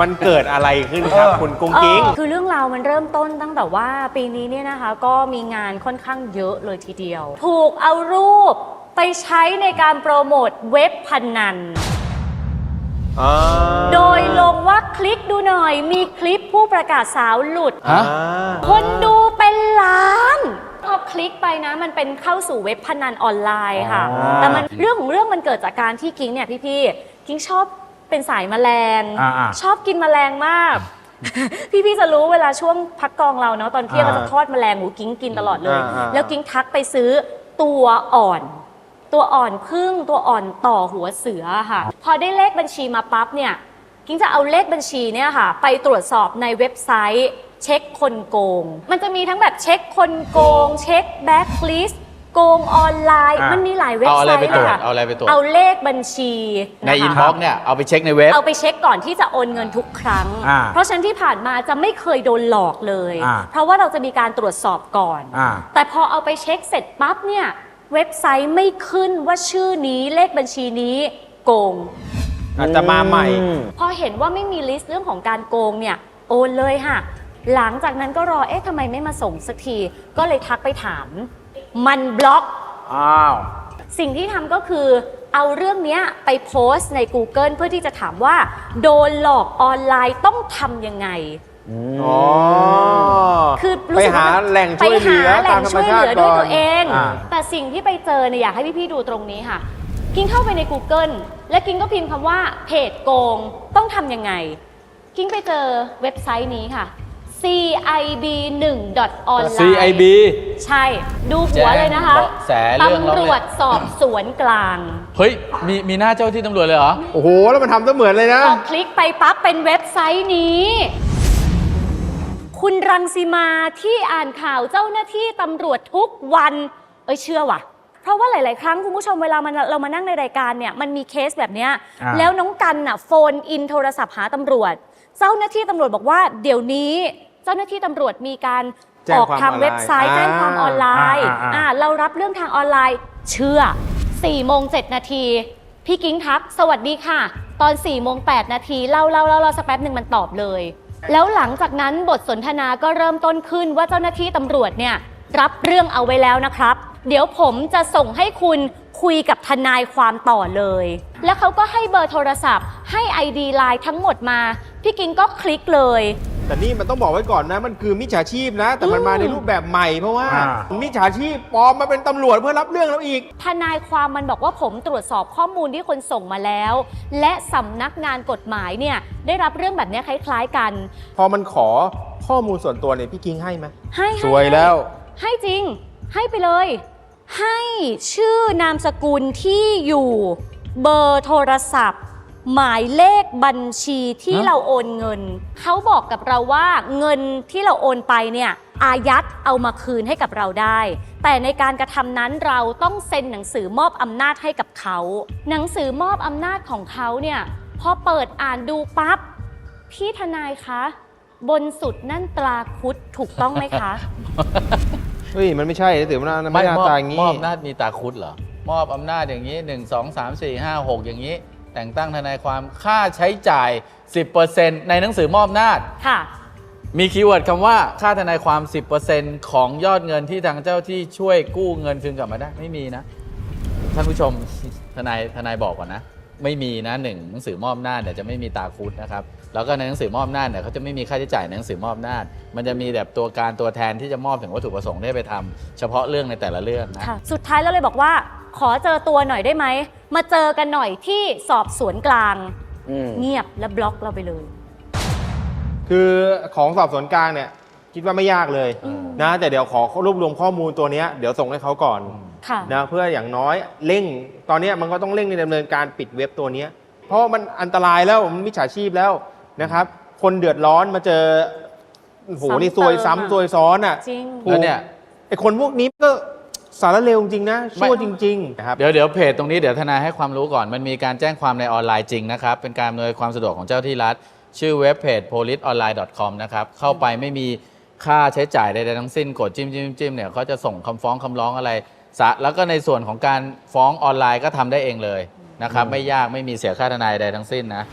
มันเกิดอะไรขึ้นครับคุณกุ้งกิ้ง เออคือเรื่องราวมันเริ่มต้นตั้งแต่ว่าปีนี้เนี่ยนะคะ ก็มีงานค่อนข้างเยอะเลยทีเดียว ถูกเอารูปไปใช้ในการโปรโมทเว็บพนันโดยลงว่าคลิกดูหน่อยมีคลิปผู้ประกาศสาวหลุดฮะคนดูเป็นล้านพอคลิกไปนะมันเป็นเข้าสู่เว็บพนันออนไลน์ค่ะ อ๋อ แต่มันเรื่องของเรื่องมันเกิดจากการที่กิ้งเนี่ยพี่ๆกิ้งชอบ เป็นสายแมลง อ่าๆชอบกินแมลงมาก พี่ๆจะรู้เวลาช่วงพักกองเราเนาะตอนเที่ยงอ่าเราจะทอดแมลงหมูกิ้งกินตลอดเลย อ่าๆแล้วกิ้งทักไปซื้อตัวอ่อน ตัวอ่อนพึ่งตัวอ่อนต่อหัวเสือค่ะ พอได้เลขบัญชีมาปั๊บเนี่ยกิ้งจะเอาเลขบัญชีเนี่ยค่ะ ไปตรวจสอบในเว็บไซต์ เช็คคนโกง มันจะมีทั้งแบบเช็คคนโกง เช็คแบ็คลิส โกงออนไลน์ อะ มันมีหลายเว็บเอาอะไรไซต์ไปตรวจลยค่เอาอะไรไปตรวจ เอาเลขบัญชีในะคะอินบ็อกซ์เนี่ยเอาไปเช็คในเว็บ เอาไปเช็คก่อนที่จะโอนเงินทุกครั้ง อ่าเพราะฉะนั้นที่ผ่านมาจะไม่เคยโดนหลอกเลย อ่าเพราะว่าเราจะมีการตรวจสอบก่อน อ่า แต่พอเอาไปเช็คเสร็จปั๊บเนี่ยเว็บไซต์ไม่ขึ้นว่าชื่อนี้เลขบัญชีนี้โกง อาจจะมาใหม่พอเห็นว่าไม่มีลิสต์เรื่องของการโกงเนี่ย โอนเลยค่ะ หลังจากนั้นก็รอ เอ๊ะทำไมไม่มาส่งสักที ก็เลยทักไปถาม มันบล็อก อ้าว สิ่งที่ทำก็คือเอาเรื่องเนี้ยไปโพสต์ใน Google เพื่อที่จะถามว่า โดนหลอกออนไลน์ต้องทำยังไง อ๋อ คือรู้ไปสึกหาว่าแหล่งช่วยเหลือไปหาแหล่ตามงธรรช่มวยเหชาลืติอด้วยก่อนตัวเอง อ่า แต่สิ่งที่ไปเจอเนี่ยอยากให้พี่ๆดูตรงนี้ค่ะ กินเข้าไปใน Google และกินก็พิมพ์คำว่าเพจโกงต้องทำยังไง กินไปเจอเว็บไซต์นี้ค่ะ cib1.online CIB ใช่ ดูหัวเลยนะคะแจ้งเบาะแสเรื่องร้องตำเรีรยนวจสอบสวนกลาง เฮ้ย มีมีหน้าเจ้าที่ตำรวจเลยเหรอ โอ้โห แล้วมันทำซะเหมือนเลยนะ พอคลิกไปปั๊บเป็นเว็บไซต์นี้ คุณรังสีมาที่อ่านข่าวเจ้าหน้าที่ตำรวจทุกวัน เอ้ยเชื่อว่ะ เพราะว่าหลาย ๆ ครั้งคุณผู้ชมเวลามันเรามานั่งในรายการเนี่ยมันมีเคสแบบเนี้ยอ่า แล้วน้องกันน่ะโฟนอินโทรศัพท์หาตำรวจ เจ้าหน้าที่ตำรวจบอกว่าเดี๋ยวนี้เจ้าหน้าที่ตำรวจมีการแจ้งออกความทางเว็บไซต์ออนไลน์แจ้งความออนไลน์อ่าอ่าอ่า อ่าเรารับเรื่องทางออนไลน์ เชื่อ4โมง7นาทีพี่กิ้งทัก สวัสดีค่ะ ตอน4โมง8นาทีเล่าเล่าเล่าเล่าสักแป๊บหนึ่งมันตอบเลย แล้วหลังจากนั้นบทสนทนาก็เริ่มต้นขึ้นว่าเจ้าหน้าที่ตำรวจเนี่ยรับเรื่องเอาไว้แล้วนะครับ เดี๋ยวผมจะส่งให้คุณคุยกับทนายความต่อเลย แล้วเขาก็ให้เบอร์โทรศัพท์ ให้ ID ไลน์ทั้งหมดมา พี่กิ้งก็คลิกเลย แต่นี่มันต้องบอกไว้ก่อนนะ มันคือมิจฉาชีพนะ แต่มันมาในรูปแบบใหม่เพราะว่า อ่า มิจฉาชีพปลอมมาเป็นตำรวจเพื่อรับเรื่องเราอีก ทนายความมันบอกว่าผมตรวจสอบข้อมูลที่คนส่งมาแล้ว และสำนักงานกฎหมายเนี่ยได้รับเรื่องแบบเนี้ยคล้าย ๆ กัน พอมันขอข้อมูลส่วนตัวเนี่ยพี่กิ้งให้ไหมให้ให้สวยแล้ว ให้จริง ให้ไปเลย ให้ชื่อนามสกุลที่อยู่ เบอร์โทรศัพท์ หมายเลขบัญชีที่ฮะ เราโอนเงิน เขาบอกกับเราว่าเงินที่เราโอนไปเนี่ยอายัดเอามาคืนให้กับเราได้ แต่ในการกระทำนั้นเราต้องเซ็นหนังสือมอบอำนาจให้กับเขา หนังสือมอบอำนาจของเขาเนี่ยพอเปิดอ่านดูปั๊บพี่ทนายคะ บนสุดนั่นตราคุดถูกต้องไหมคะ เฮ้ย มันไม่ใช่นะถือว่ามันไม่หน้ามอบตาอย่างมนี้อบอำนาจมีตาคุดเหรอ มอบอำนาจอย่างนี้1 2 3 4 5 6อย่างนี้ แต่งตั้งทนายความค่าใช้จ่าย 10%ในหนังสือมอบอำนาจค่ะ มีคีย์เวิร์ดคำว่าค่าทนายความ 10%ของยอดเงินที่ทางเจ้าที่ช่วยกู้เงินคืนกลับมาได้ไม่มีนะ ท่านผู้ชมทนายทนายบอกก่อนนะ ไม่มีนะหนึ่งหนังสือมอบอำนาจเนี่ยจะไม่มีตาคุดนะครับแล้วก็ในหนังสือมอบอำนาจเนี่ยเขาจะไม่มีค่าใช้จ่ายในหนังสือมอบอำนาจมันจะมีแบบตัวการตัวแทนที่จะมอบถึงวัตถุประสงค์ได้ไปทำเฉพาะเรื่องในแต่ละเรื่องนะ ค่ะสุดท้ายเราเลยบอกว่า ขอเจอตัวหน่อยได้ไหม มาเจอกันหน่อยที่สอบสวนกลางเงียบและบล็อกเราไปเลย คือของสอบสวนกลางเนี่ย คิดว่าไม่ยากเลยอืมนะแต่เดี๋ยวขอรวบรวมข้อมูลตัวเนี้ยเดี๋ยวส่งให้เขาก่อนค่ะ นะเพื่ออย่างน้อยเร่ง ตอนเนี้ยมันก็ต้องเร่งในดำเนินการปิดเว็บตัวเนี้ยเพราะมันอันตรายแล้วมันมิจฉาชีพแล้วนะครับ คนเดือดร้อนมาเจอโอ้โหซ้ำนี่ซวยเติมซ้ำอะซวยซ้อนอะจริงถูกแล้วเนี่ยไอคนพวกนี้ก็ สารเลวจริงนะชั่วไม่จริงๆนะครับเดี๋ยวเดี๋ยวเพจตรงนี้เดี๋ยวทนายให้ความรู้ก่อน มันมีการแจ้งความในออนไลน์จริงนะครับ เป็นการอำนวยความสะดวกของเจ้าที่รัฐ ชื่อเว็บเพจ policeonline.com นะครับ เข้าไปไม่มีค่าใช้จ่ายใดๆทั้งสิ้นกดจิ้มจิ้มจิ้มเนี่ยเขาจะส่งคำฟ้องคำร้องอะไรสะแล้วก็ในส่วนของการฟ้องออนไลน์ก็ทำได้เองเลยนะครับไม่ยากไม่มีเสียค่าทนายใดทั้งสิ้นนะ